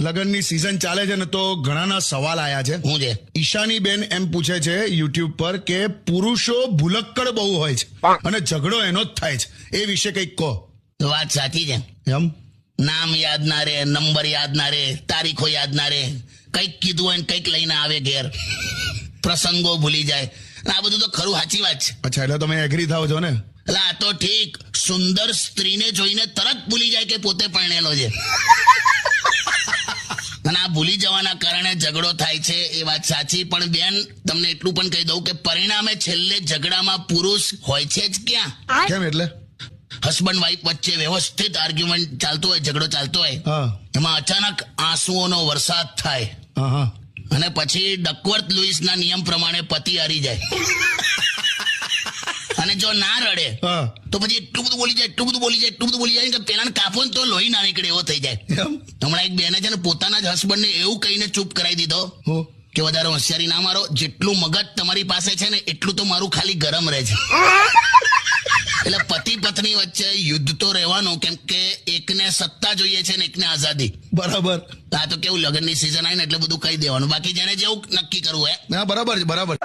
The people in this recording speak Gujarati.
લગ્નની સિઝન ચાલે છે ને તો ઘણાના સવાલ આયા છે. હું છે? ઈશાની બેન એમ પૂછે છે યુટ્યુબ પર કે પુરુષો ભૂલક્કડ બહુ હોય છે અને ઝઘડો એનો જ થાય છે. એ વિશે કંઈક કહો. વાત સાચી છે. એમ? નામ યાદ ના રે નંબર યાદ ના રે તારીખો યાદ ના રે કંઈક કીધું હોય કંઈક લઈને આવે ઘેર. પ્રસંગો ભૂલી જાય. આ બધું તો ખરું સાચી વાત છે. અચ્છા એટલે તમે એગ્રી થાવ છો ને? એટલે આ તો ઠીક સુંદર સ્ત્રીને જોઈને તરત ભૂલી જાય કે પોતે પરણેલો છે. અને આ ભૂલી જવાના કારણે ઝઘડો થાય છે એ વાત સાચી. પણ બેન તમને એટલું પણ કહી દઉં કે પરિણામે છેલ્લે ઝઘડામાં પુરુષ હોય છે જ ક્યાં? કેમ એટલે? હસબન્ડ વાઈફ વચ્ચે વ્યવસ્થિત આર્ગ્યુમેન્ટ ચાલતો હોય ઝઘડો ચાલતો હોય. હા. એમાં અચાનક આંસુઓનો વરસાદ થાય. હા હા. અને પછી ડકવર્થ લુઈસના નિયમ પ્રમાણે પતિ હારી જાય. અને જો ના રડે તો પછી એટલું બધું બોલી જાય એટલું બધું બોલી જાય એટલું બધું બોલી જાય કે પેલાને કાપો ને તો લોહી ના નીકળે એવો થઈ જાય. હમણાં એક બેને છે ને પોતાના જ હસબન્ડને એવું કહીને ચૂપ કરાવી દીધો કે વધારે હોશિયારી ના મારો જેટલું મગજ તમારી પાસે છે ને એટલું તો મારું ખાલી ગરમ રહે છે. એટલે પતિ પત્ની વચ્ચે યુદ્ધ તો રહેવાનું કેમ કે એકને સત્તા જોઈએ છે ને એકને આઝાદી. બરાબર. આ તો કેવું લગ્નની સીઝન આવી ને એટલે બધું કહી દેવાનું. બાકી જેને જેવું નક્કી કરવું હે. ના બરાબર છે બરાબર.